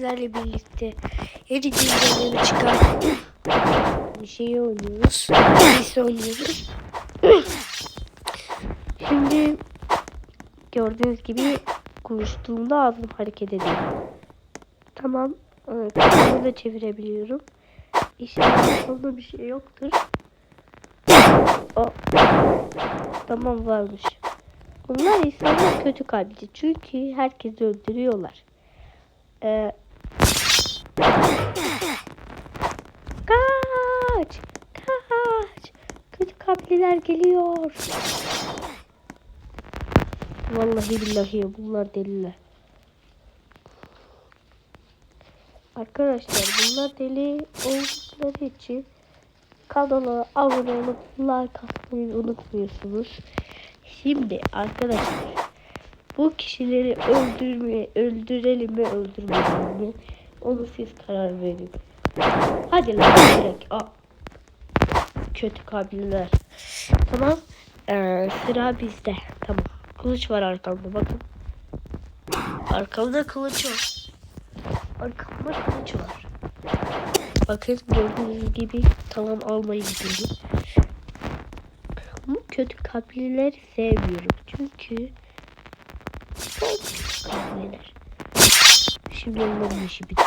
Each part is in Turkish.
sizlerle birlikte yeni güncelleri çıkan bir şeyi oynuyoruz. Biz oynuyoruz. Şimdi gördüğünüz gibi konuştuğumda ağzım hareket ediyor. Tamam. Bunu da çevirebiliyorum. İnşallah bir şey yoktur. O. Tamam varmış. Bunlar insanlar kötü kalpli. Çünkü herkesi öldürüyorlar. Ee, kaç! Kaç! Kötü kalpliler geliyor. Vallahi billahi bunlar deliler. Arkadaşlar bunlar deli oldukları için kanala abone olup like atmayı unutmuyorsunuz. Şimdi arkadaşlar bu kişileri öldürmeye öldürelim mi öldürmeyelim mi? Onu siz karar verin. Hadi lan direkt. Aa. Kötü kabileler. Tamam. Ee, sıra bizde. Tamam. Kılıç var arkamda bakın. Arkamda kılıç var. Arkamda kılıç var. Bakın gördüğünüz gibi tamam almayı gidiyorum. Bu kötü kabileleri sevmiyorum. Çünkü kötü kabileler. Şimdi onların işi bitti.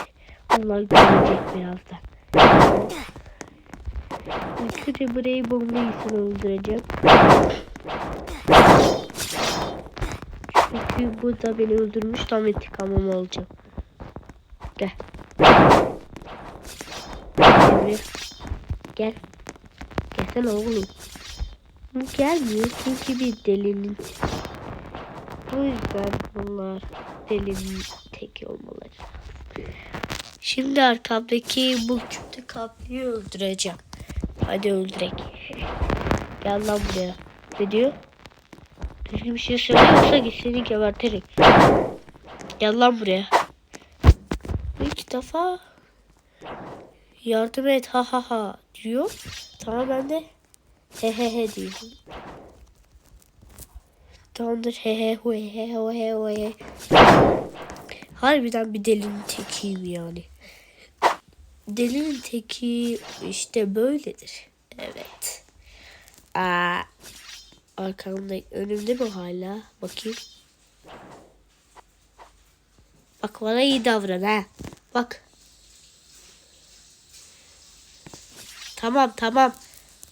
Onlar görecek birazdan. Önce burayı bombayısını öldüreceğim. Çünkü bu da beni öldürmüş. Tam intikamımı alacağım. Gel. Buraya. Gel. Gelsene oğlum. Gelmiyor çünkü bir delinin. Bu yüzden bunlar delinin teki olmaları. Şimdi arkamdaki bu kötü kaplıyı öldüreceğim. Hadi öldürek. Gel lan buraya. Ne diyor? Düzgün bir şey söylüyorsa git seni geberterek. Gel lan buraya. İlk defa yardım et ha ha ha diyor. Tamam ben de he he he diyorum. Tamamdır he he he hu he hu he. Harbiden bir delinin tekiyim yani. Delinin teki işte böyledir. Evet. Aa, arkamda önümde mi hala? Bakayım. Bak bana iyi davran ha. Bak. Tamam tamam.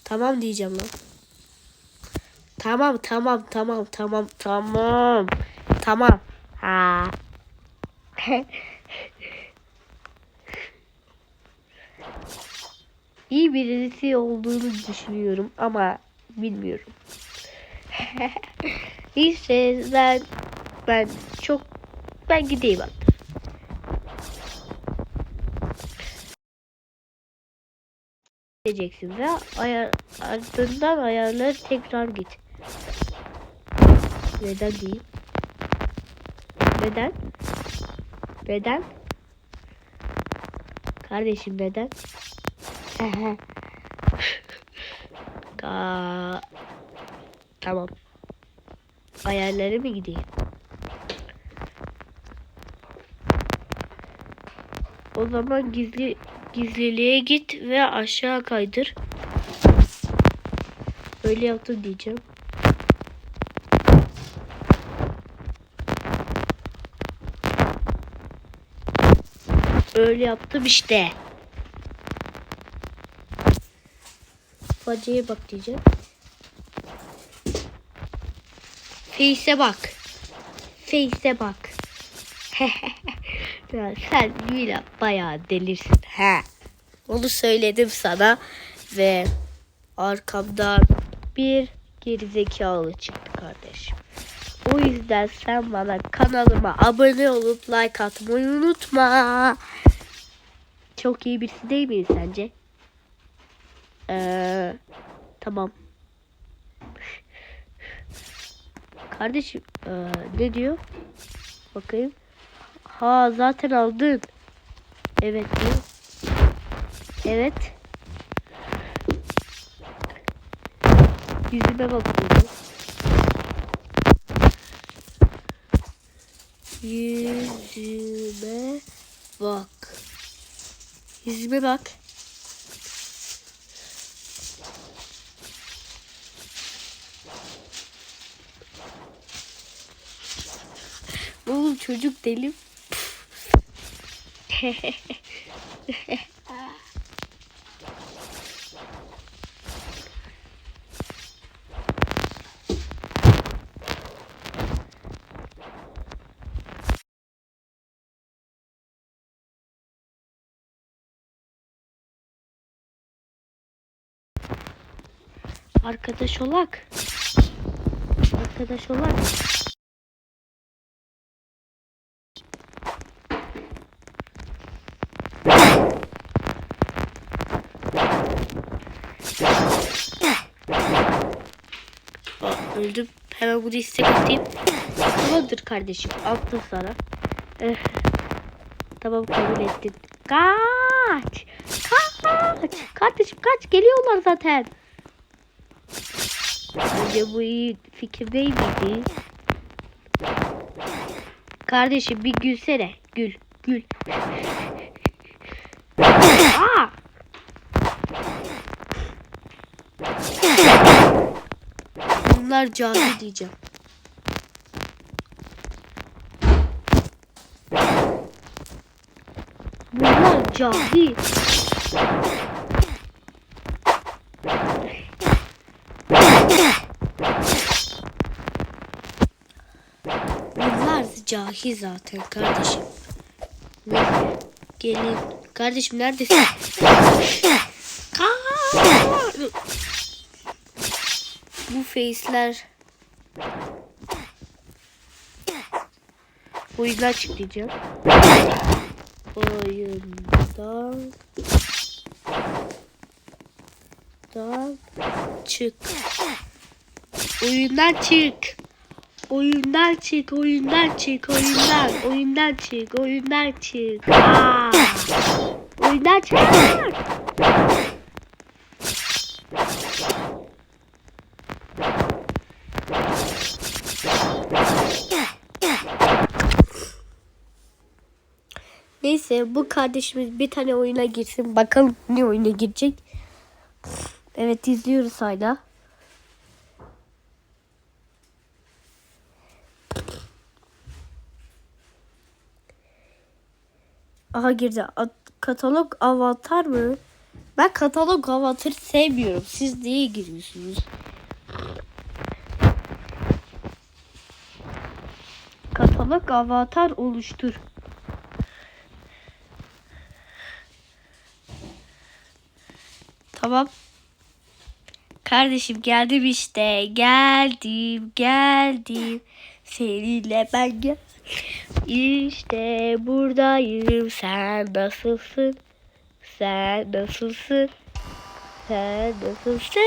Tamam diyeceğim lan. Tamam tamam tamam tamam tamam. Tamam. Ha. İyi birisi olduğunu düşünüyorum ama bilmiyorum. İşte ben ben çok ben gideyim artık. Gideceksin ve ayar, ardından ayarları tekrar git. Neden diyeyim? Neden? Neden? Kardeşim neden? Ka tamam. Ayarları mı gideyim? O zaman gizli gizliliğe git ve aşağı kaydır. Öyle yaptım diyeceğim. Öyle yaptım işte. Faciye bak diyeceğim. Face'e bak. Face'e bak. sen Mila bayağı delirsin. He. Onu söyledim sana ve arkamdan bir gerizekalı çıktı kardeşim. O yüzden sen bana kanalıma abone olup like atmayı unutma. Çok iyi birisi değil miyim sence? Ee, tamam. Kardeşim ee, ne diyor? Bakayım. Ha zaten aldın. Evet diyor. Evet. Yüzüme bakıyorum. Yüzüme Bak. Yüzüme bak. Oğlum çocuk deli. Arkadaş olak. Arkadaş olak. Öldüm. Hemen bunu istek atayım. Tamamdır kardeşim. Attım sana. Eh. Tamam kabul ettim. Kaç. Kaç. Kardeşim kaç. Geliyorlar zaten. Bence bu iyi fikir değil miydi? Kardeşim bir gülsene. Gül. Gül. Aa! Bunlar cahil diyeceğim. Bunlar cahil. Bunlar cahil zaten kardeşim. Gelin. Kardeşim neredesin? Kaç! Face'ler oyundan çık diyeceğim. Oyundan dan çık. Oyundan çık. Oyundan çık, oyundan çık, oyundan, oyundan çık, oyundan çık. Aa! Oyundan çık. Neyse bu kardeşimiz bir tane oyuna girsin. Bakalım ne oyuna girecek. Evet izliyoruz hala. Aha girdi. At- katalog avatar mı? Ben katalog avatarı sevmiyorum. Siz niye giriyorsunuz? Katalog avatar oluştur. Tamam. Kardeşim geldim işte. Geldim, geldim. Seninle ben gel. İşte buradayım. Sen nasılsın? Sen nasılsın? Sen nasılsın?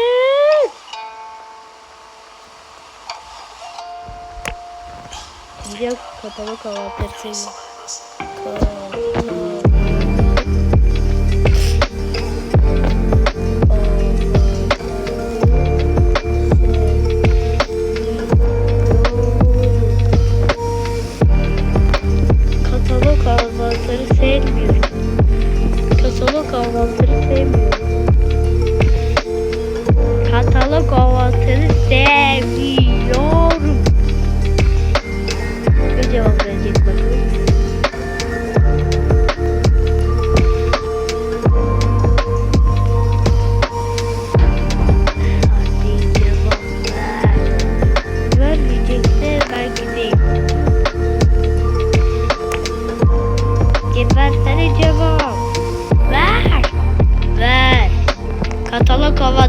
Diyeceğim kapalı kahvaltı seni.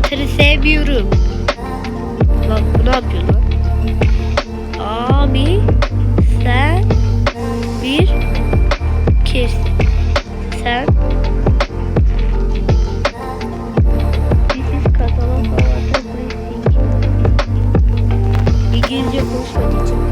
Avatarı sevmiyorum. Bak bu ne yapıyor lan? Abi sen bir kimsin? Sen. İngilizce konuşmak için.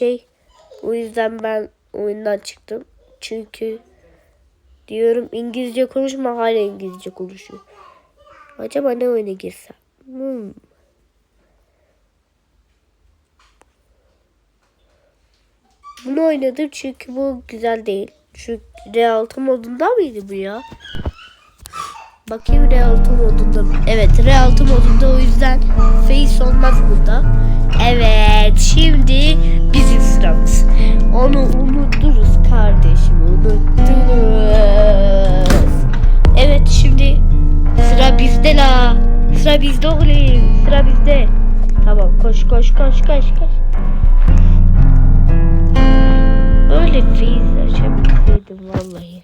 Şey. O yüzden ben oyundan çıktım. Çünkü diyorum İngilizce konuşma hala İngilizce konuşuyor. Acaba ne oyuna girsem? Hmm. Bunu oynadım çünkü bu güzel değil. Şu R6 modunda mıydı bu ya? Bakayım R6 modunda mı? Evet R6 modunda o yüzden face olmaz burada. Evet şimdi. Onu unuturuz kardeşim unuturuz. Evet şimdi sıra bizde la. Sıra bizde oğlum. Sıra bizde. Tamam koş koş koş koş koş. Böyle face açabilseydim vallahi.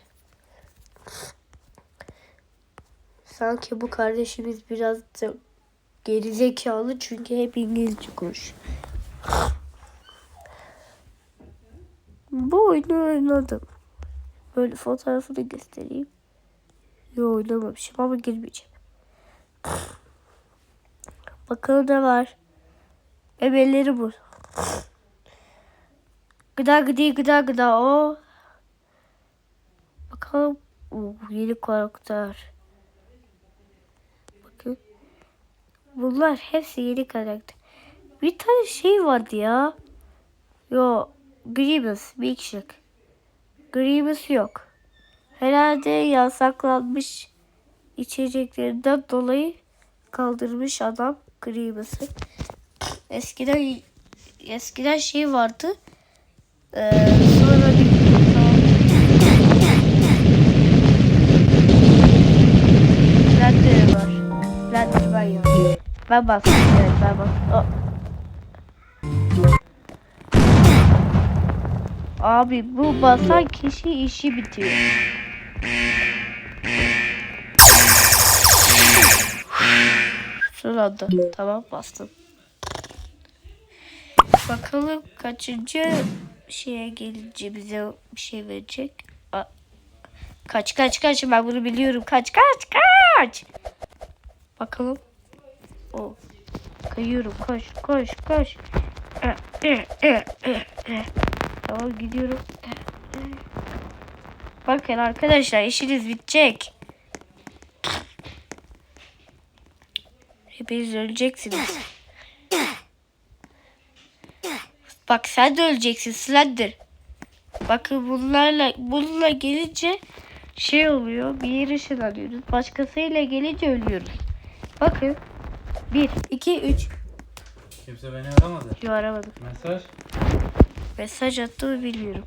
Sanki bu kardeşimiz biraz da gerizekalı çünkü hep İngilizce konuşuyor. Bu oyunu oynadım. Böyle fotoğrafını göstereyim. Yo oynamamışım ama girmeyeceğim. Bakalım ne var. Emelleri bu. Gıda gıdi gıda gıda o. Bakalım. Oo, yeni karakter. Bakın. Bunlar hepsi yeni karakter. Bir tane şey vardı ya. Yo. Grievous. Milkshake. Grievous yok. Herhalde yasaklanmış içeceklerinden dolayı kaldırmış adam Grievous'ı. Eskiden eskiden şey vardı. Ee, sonra bir Blender var. Blender var ya. Ben bastım. Evet ben bastım. Aa. Abi bu basan kişi işi bitiyor. Sırada. Tamam bastım. Bakalım kaçıncı şeye gelince bize bir şey verecek. Kaç kaç kaç ben bunu biliyorum. Kaç kaç kaç. Bakalım. O. Kayıyorum koş koş koş. Tamam gidiyorum. Bakın arkadaşlar işiniz bitecek. Hepiniz öleceksiniz. Bak sen de öleceksin Slender. Bakın bunlarla bununla gelince şey oluyor. Bir yere ışınlanıyoruz. Başkasıyla gelince ölüyoruz. Bakın. 1, 2, 3. Kimse beni aramadı. Yo aramadım. Mesaj. Mesaj attığımı bilmiyorum.